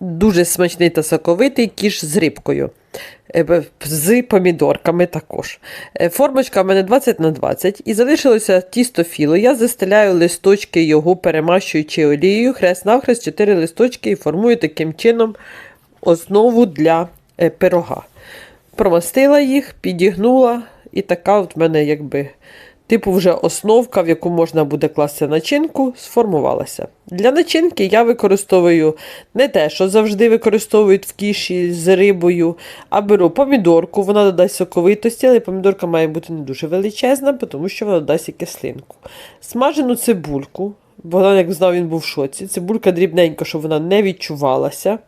дуже смачний та соковитий кіш з рибкою. Е, З помідорками також. Е, Формочка в мене 20 на 20 і залишилося тісто філо. Я застеляю листочки його, перемащуючи олією, хрест-навхрест 4 листочки і формую таким чином основу для е, пирога. Промастила їх, підігнула, і така от в мене якби типу вже основка, в яку можна буде класти начинку, сформувалася. Для начинки я використовую не те, що завжди використовують в кіші з рибою, а беру помідорку, вона додасть соковитості, але помідорка має бути не дуже величезна, тому що вона додасть і кислинку. Смажену цибульку, Богдан, як знав, він був в шоці. Цибулька дрібненько, щоб вона не відчувалася.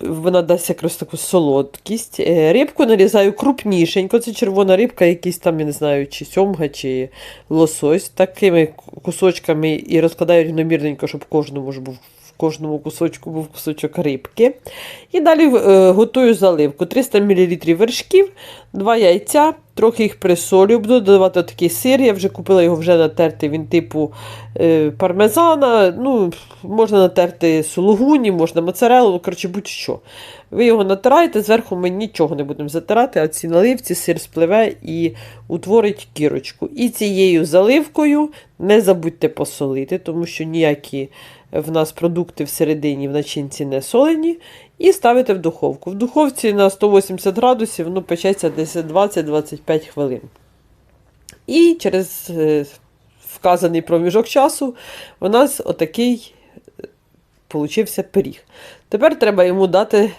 Вона дасть якраз таку солодкість. Е, Рибку нарізаю крупнішенько. Це червона рибка, якісь там, я не знаю, чи сьомга, чи лосось. Такими кусочками і розкладаю рівномірненько, щоб кожному ж був. В кожному кусочку був кусочок рибки. І далі е, готую заливку. 300 мл вершків, 2 яйця, трохи їх присолю. Буду додавати такий сир. Я вже купила його вже натертий, він типу е, пармезана. Ну, можна натерти сулугуні, можна моцарелу, коротше, будь-що. Ви його натираєте, зверху ми нічого не будемо затирати, а ці наливці сир спливе і утворить кірочку. І цією заливкою не забудьте посолити, тому що ніякі в нас продукти всередині в начинці не солені. І ставите в духовку. В духовці на 180 градусів ну, печеться десь 20-25 хвилин. І через е, вказаний проміжок часу у нас отакий е, получився пиріг. Тепер треба йому дати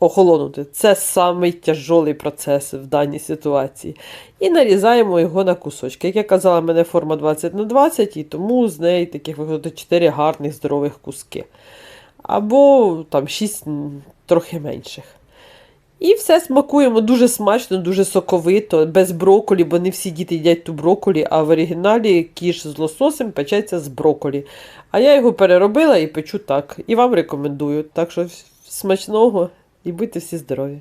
охолонути. Це самий тяжолий процес в даній ситуації. І нарізаємо його на кусочки. Як я казала, в мене форма 20 на 20, і тому з неї таких виходить 4 гарних здорових куски. Або там 6 трохи менших. І все смакуємо дуже смачно, дуже соковито, без броколі, бо не всі діти їдять ту броколі, а в оригіналі кіш з лососем печеться з броколі. А я його переробила і печу так. І вам рекомендую. Так що смачного і будьте всі здорові!